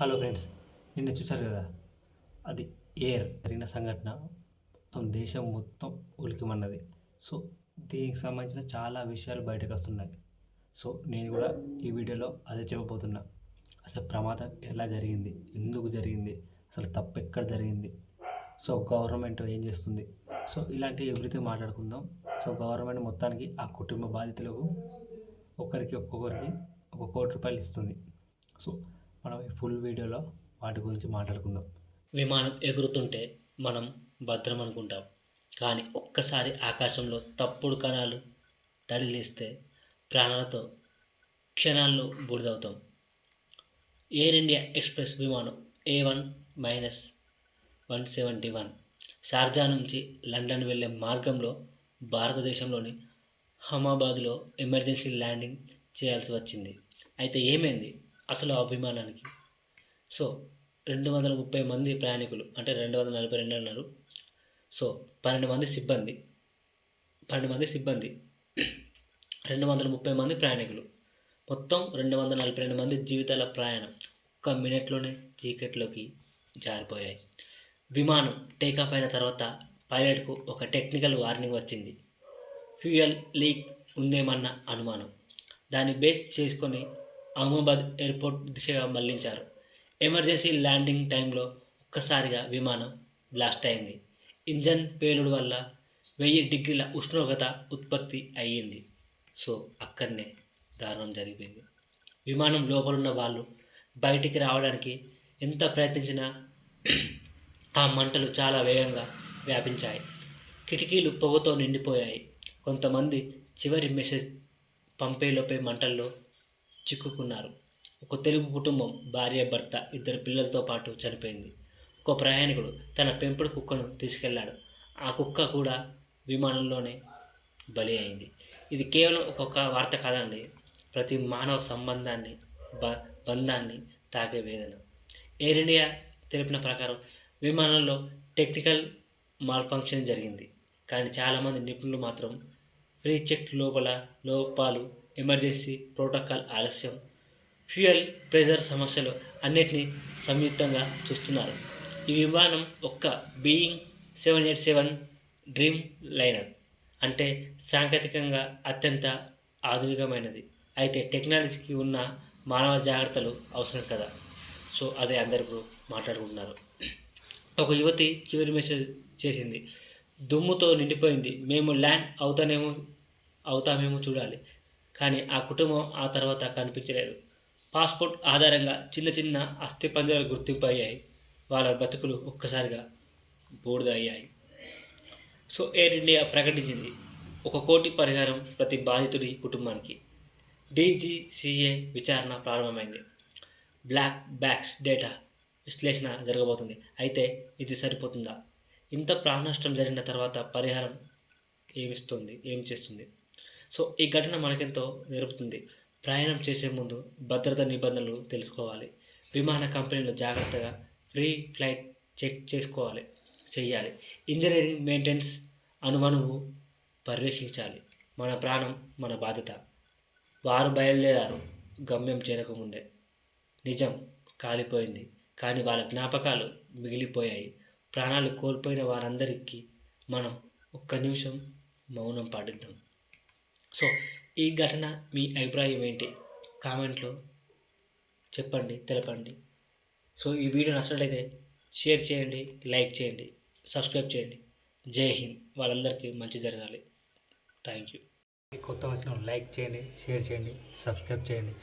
Hello friends నిన్న చూశారు కదా? అది ఎయిర్ జరిగిన సంఘటన. మొత్తం దేశం మొత్తం ఉలికిమన్నది. సో దీనికి సంబంధించిన చాలా విషయాలు బయటకు వస్తున్నాయి. సో నేను కూడా ఈ వీడియోలో అదే చెప్పబోతున్నా. అసలు ప్రమాదం ఎలా జరిగింది? ఎందుకు జరిగింది? అసలు తప్పు ఎక్కడ జరిగింది? సో గవర్నమెంట్ ఏం చేస్తుంది? సో ఇలాంటి ఎవ్రీథింగ్ మాట్లాడుకుందాం. సో గవర్నమెంట్ మొత్తానికి ఆ కుటుంబ బాధితులకు ఒకరికి ఒక్కొక్కరికి ఒక కోటి రూపాయలు ఇస్తుంది. సో మనం ఫుల్ వీడియోలో వాటి గురించి మాట్లాడుకుందాం. విమానం ఎగురుతుంటే మనం భద్రం అనుకుంటాం. కానీ ఒక్కసారి ఆకాశంలో తప్పుడు కణాలు తడిలిస్తే ప్రాణాలతో క్షణాల్లో బుడిదవుతాం. ఎయిర్ ఇండియా ఎక్స్ప్రెస్ విమానం A one minus one seventy one Sharjah నుంచి లండన్ వెళ్ళే మార్గంలో భారతదేశంలోని హమాబాద్లో ఎమర్జెన్సీ ల్యాండింగ్ చేయాల్సి వచ్చింది. అయితే ఏమైంది? అసలు అభిమానానికి. సో రెండు వందల ముప్పై మంది ప్రయాణికులు అంటే రెండు వందల నలభై రెండు అన్నారు సో పన్నెండు మంది సిబ్బంది. పన్నెండు మంది సిబ్బంది. రెండు వందల ముప్పై మంది ప్రయాణికులు. మొత్తం రెండు వందల నలభై రెండు మంది జీవితాల ప్రయాణం ఒక్క మినిట్లోనే చీకట్లోకి జారిపోయాయి. విమానం టేకాఫ్ అయిన తర్వాత పైలట్కు ఒక టెక్నికల్ వార్నింగ్ వచ్చింది. ఫ్యూయల్ లీక్ ఉందేమన్న అనుమానం. దాన్ని బేస్ చేసుకొని అహ్మదాబాద్ ఎయిర్పోర్ట్ దిశగా మళ్ళించారు. ఎమర్జెన్సీ ల్యాండింగ్ టైంలో ఒక్కసారిగా విమానం బ్లాస్ట్ అయింది. ఇంజన్ పేలుడు వల్ల వెయ్యి డిగ్రీల ఉష్ణోగ్రత ఉత్పత్తి అయ్యింది. సో అక్కడనే దారుణం జరిగిపోయింది. విమానం లోపలున్న వాళ్ళు బయటికి రావడానికి ఎంత ప్రయత్నించినా ఆ మంటలు చాలా వేగంగా వ్యాపించాయి. కిటికీలు పొగతో నిండిపోయాయి. కొంతమంది చివరి మెసేజ్ పంపేలోపే మంటల్లో చిక్కుకున్నారు. ఒక తెలుగు కుటుంబం భార్య భర్త ఇద్దరు పిల్లలతో పాటు చనిపోయింది. ఒక ప్రయాణికుడు తన పెంపుడు కుక్కను తీసుకెళ్ళాడు. ఆ కుక్క కూడా విమానంలోనే బలి అయింది. ఇది కేవలం ఒక్కొక్క వార్త కాదండి. ప్రతి మానవ సంబంధాన్ని బ బంధాన్ని తాకే వేదన. ఎయిర్ ఇండియా తెలిపిన ప్రకారం విమానంలో టెక్నికల్ మాల్ఫంక్షన్ జరిగింది. కానీ చాలామంది నిపుణులు మాత్రం ఫ్రీ చెక్ లోపల లోపాలు ఎమర్జెన్సీ ప్రోటోకాల్ ఆలస్యం ఫ్యూయల్ ప్రెజర్ సమస్యలు అన్నిటినీ సంయుక్తంగా చూస్తున్నారు. ఈ విమానం ఒక్క Boeing seven eight seven Dreamliner అంటే సాంకేతికంగా అత్యంత ఆధునికమైనది. అయితే టెక్నాలజీకి ఉన్న మానవ జాగ్రత్తలు అవసరం కదా? సో అదే అందరు ఇప్పుడు మాట్లాడుకుంటున్నారు. ఒక యువతి చివరి మెసేజ్ చేసింది. దుమ్ముతో నిండిపోయింది. మేము ల్యాండ్ అవుతానేమో అవుతామేమో చూడాలి. కానీ ఆ కుటుంబం ఆ తర్వాత కనిపించలేదు. పాస్పోర్ట్ ఆధారంగా చిన్న చిన్న అస్థిపంజరాలు గుర్తింపు అయ్యాయి వాళ్ళ బతుకులు ఒక్కసారిగా బూడిద అయ్యాయి. సో ఎయిర్ ఇండియా ప్రకటించింది. ఒక కోటి పరిహారం ప్రతి బాధితుడి కుటుంబానికి. డీజీసీఏ విచారణ ప్రారంభమైంది. బ్లాక్ బ్యాక్స్ డేటా విశ్లేషణ జరగబోతుంది. అయితే ఇది సరిపోతుందా? ఇంత ప్రాణ నష్టం జరిగిన తర్వాత పరిహారం ఏమిస్తుంది ఏం చేస్తుంది? సో ఈ ఘటన మనకెంతో నేర్పుతుంది. ప్రయాణం చేసే ముందు భద్రత నిబంధనలు తెలుసుకోవాలి. విమాన కంపెనీలు జాగ్రత్తగా ఫ్రీ ఫ్లైట్ చెక్ చేసుకోవాలి చేయాలి ఇంజనీరింగ్ మెయింటెనెన్స్ అనుమనువు పర్యవేక్షించాలి. మన ప్రాణం మన బాధ్యత. వారు బయలుదేరారు. గమ్యం చేరకముందే. నిజం కాలిపోయింది. కానీ వాళ్ళ జ్ఞాపకాలు మిగిలిపోయాయి. ప్రాణాలు కోల్పోయిన వారందరికీ మనం ఒక్క నిమిషం మౌనం పాటిద్దాం. సో ఈ ఘటన మీ అభిప్రాయం ఏంటి? కామెంట్లో చెప్పండి తెలపండి. సో ఈ వీడియో నచ్చినట్లయితే షేర్ చేయండి లైక్ చేయండి సబ్స్క్రైబ్ చేయండి. జై హింద్. వాళ్ళందరికీ మంచి జరగాలి. Thank you. కొత్త వచ్చిన లైక్ చేయండి షేర్ చేయండి సబ్స్క్రైబ్ చేయండి.